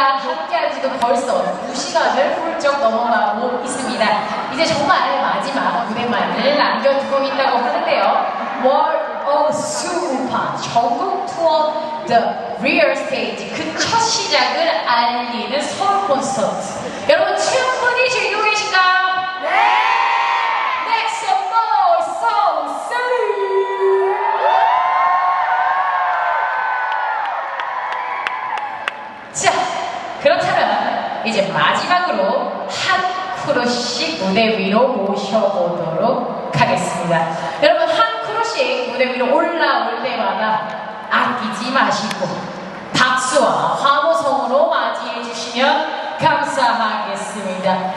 우리가 함께한 지도 벌써 2시간을 훌쩍 넘어가고 있습니다. 이제 정말 마지막 무대만을 남겨두고 있다고 하는데요. World of Super 전국 투어 The Real Stage 그 첫 시작을 알리는 서울 콘서트. 여러분 충분히 즐기고 계신가요? 무대 위로 모셔오도록 하겠습니다. 여러분 한 크루씩 무대 위로 올라올 때마다 아끼지 마시고 박수와 환호성으로 맞이해 주시면 감사하겠습니다.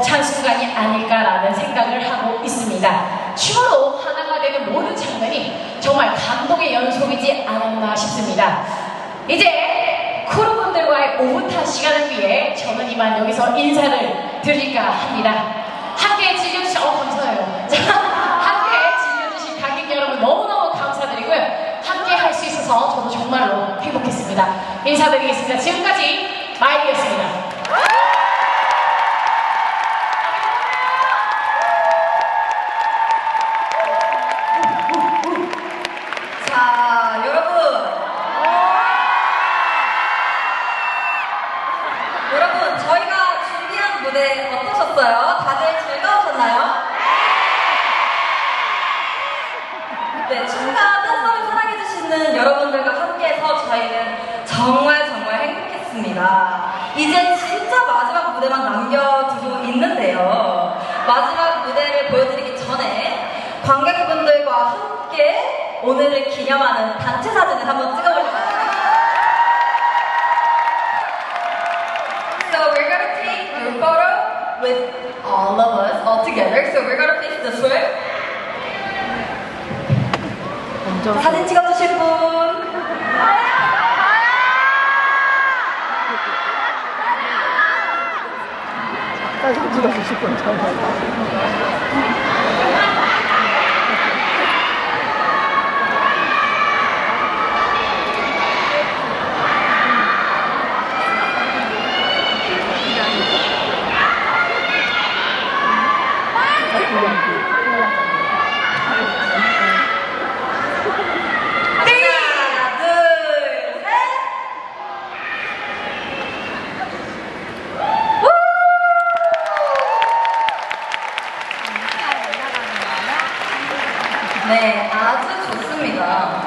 벅찬 순간이 아닐까라는 생각을 하고 있습니다. 슈로 하나가 되는 모든 장면이 정말 감동의 연속이지 않았나 싶습니다. 이제 크루분들과의 오붓한 시간을 위해 저는 이만 여기서 인사를 드릴까 합니다. 함께 즐겨주셔서 어, 감사해요. 함께 즐겨주신 관객 여러분 너무너무 감사드리고요. 함께 할 수 있어서 저도 정말로 행복했습니다. 인사드리겠습니다. 지금까지 마이였습니다. 무대 어떠셨어요? 다들 즐거우셨나요? 네, 춤과 댄서를 사랑해주시는 여러분들과 함께해서 저희는 정말 정말 행복했습니다. 이제 진짜 마지막 무대만 남겨두고 있는데요. 마지막 무대를 보여드리기 전에 관객분들과 함께 오늘을 기념하는 단체 사진을 한번 찍어볼까요? With all of us all together. So we're gonna face this way. 사진 찍어주실 분. 사진 찍어주실 분 전화. 하나, 둘, 셋. 네, 아주 좋습니다.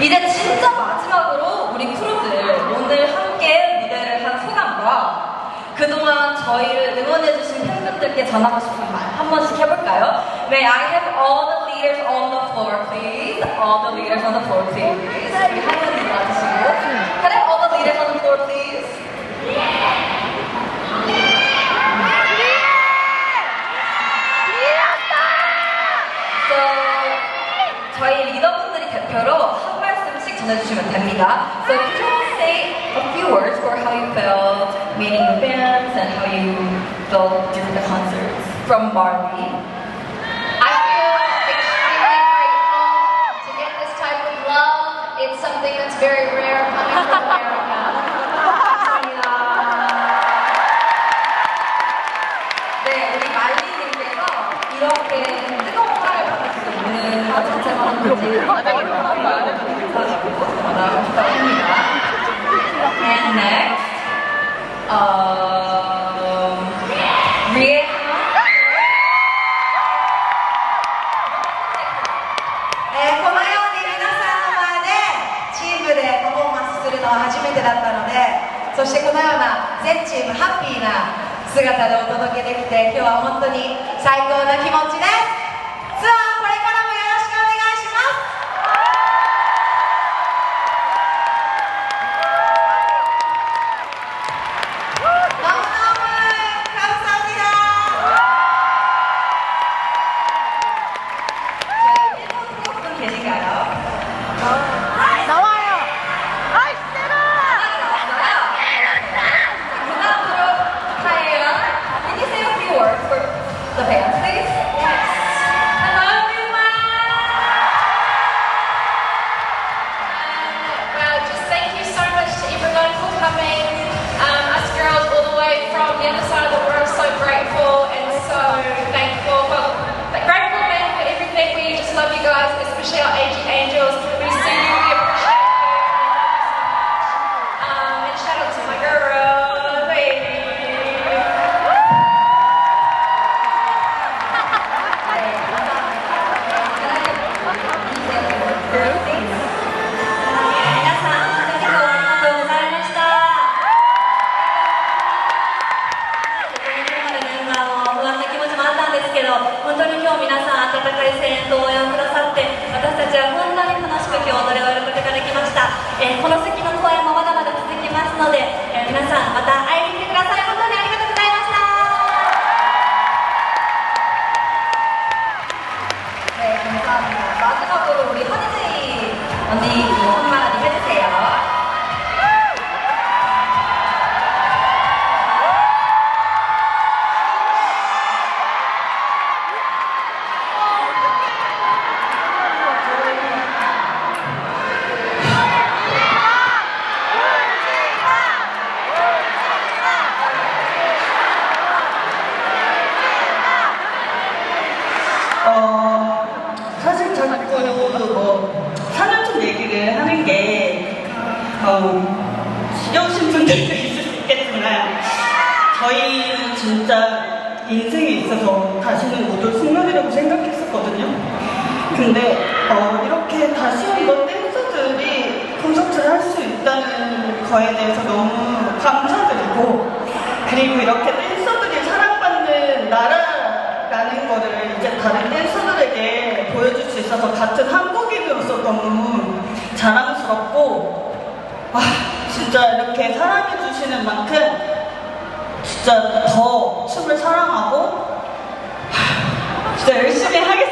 이제 진짜 마지막으로 우리 크루들 오늘 함께 무대를 한 소감과 그동안 저희를 응원해주신 팬분들께 전하고 싶은 말 한 번씩 해볼까요? May I have all the leaders on the floor, please? All the leaders on the floor, please. 우리 한 분씩 와주시고. Can I have all the leaders on the floor, please? So, 저희 리더분들이 대표로 한 말씀씩 전해주시면 됩니다. So say a few words for how you felt meeting the fans and how you felt during the concerts from Barbie? I feel extremely grateful to get this type of love. It's something that's very rare coming from America. 감사합니다. 네, 우리 말리님께서 이렇게 뜨거운 사랑을 받을 수 있는 것 자체만으로도 감사하다고 합니다. And next, um, Rihanna. えーこのように皆さんの前でチームでパフォーマンスするのは初めてだったのでそしてこのような全チームハッピーな姿でお届けできて今日は本当に最高な気持ちです É, quando você 어, 지겨우신 분들도 있을 수 있겠지만 저희는 진짜 인생에 있어서 다시는 못올 숙명이라고 생각했었거든요. 근데 어, 이렇게 다시 한번 댄서들이 콘서트를 할 수 있다는 거에 대해서 너무 감사드리고 그리고 이렇게 댄서들이 사랑받는 나라라는 거를 이제 다른 댄서들에게 보여줄 수 있어서 같은 한국인으로서 너무 자랑스럽고 아, 진짜 이렇게 사랑해 주시는 만큼 진짜 더 춤을 사랑하고 하, 진짜 열심히 하겠습니다.